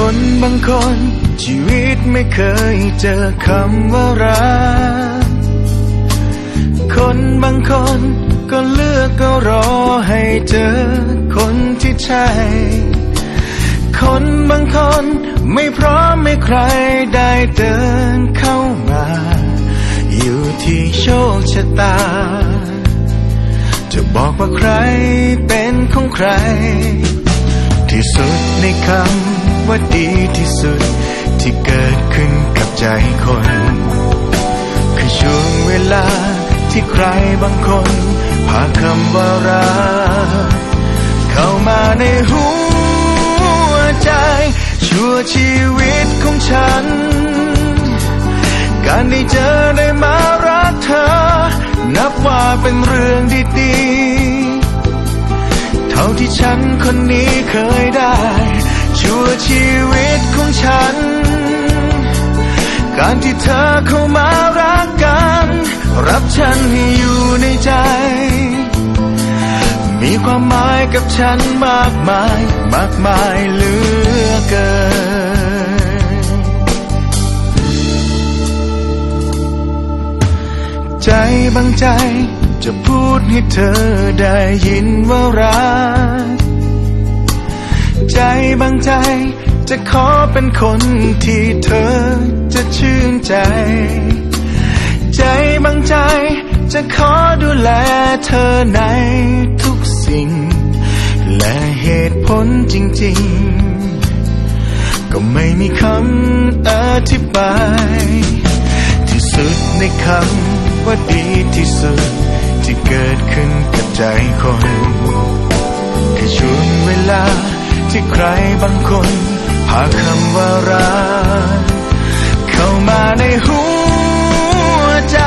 คนบางคน ชีวิตไม่เคยเจอคำว่ารัก คนบางคนก็เลือกก็รอให้เจอคนที่ใช่ คนบางคนไม่พร้อมให้ใครได้เดินเข้ามา อยู่ที่โชคชะตา จะบอกว่าใครเป็นของใคร ที่สุดในคำ ว่าดีที่สุด ที่เกิดขึ้นกับใจคน คือช่วงเวลาที่ใครบางคนพาคำว่ารักเข้ามาในหัวใจ ชั่วชีวิตของฉัน การได้เจอได้มารักเธอ นับว่าเป็นเรื่องดีๆ เท่าที่ฉันคนนี้เคยได้ ชั่วชีวิตของฉัน การที่เธอเข้ามารักกัน รับฉันให้อยู่ในใจ มีความหมายกับฉันมากมาย มากมายเหลือเกิน ใจบางใจจะพูดให้เธอได้ยินว่ารัก ใจบางใจ จะขอเป็นคนที่เธอจะชื่นใจ ใจบางใจ จะขอดูแลเธอในทุกสิ่ง และเหตุผลจริง ๆ ก็ไม่มีคำอธิบาย ที่สุดในคำว่าดีที่สุด ที่เกิดขึ้นกับใจคนแค่ช่วงเวลา ที่ใครบางคนพาคำว่ารักเข้ามาในหัวใจ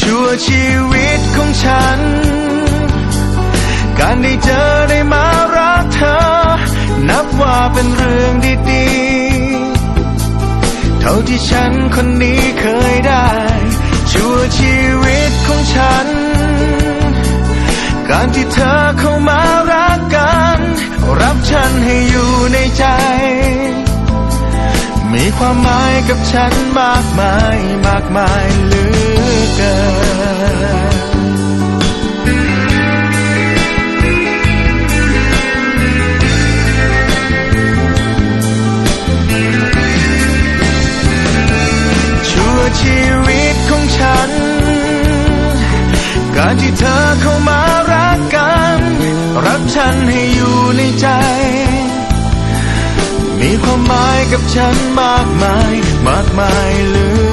ชั่วชีวิตของฉัน การได้เจอได้มารักเธอ นับว่าเป็นเรื่องดีๆ เท่าที่ฉันคนนี้เคยได้ ชั่วชีวิตของฉัน การที่เธอเข้ามา ฉันให้อยู่ในใจ มีความหมายกับฉันมากมายมากมายเหลือ อยู่ในใจ มีความหมายกับฉันมากมาย มากมายเหลือ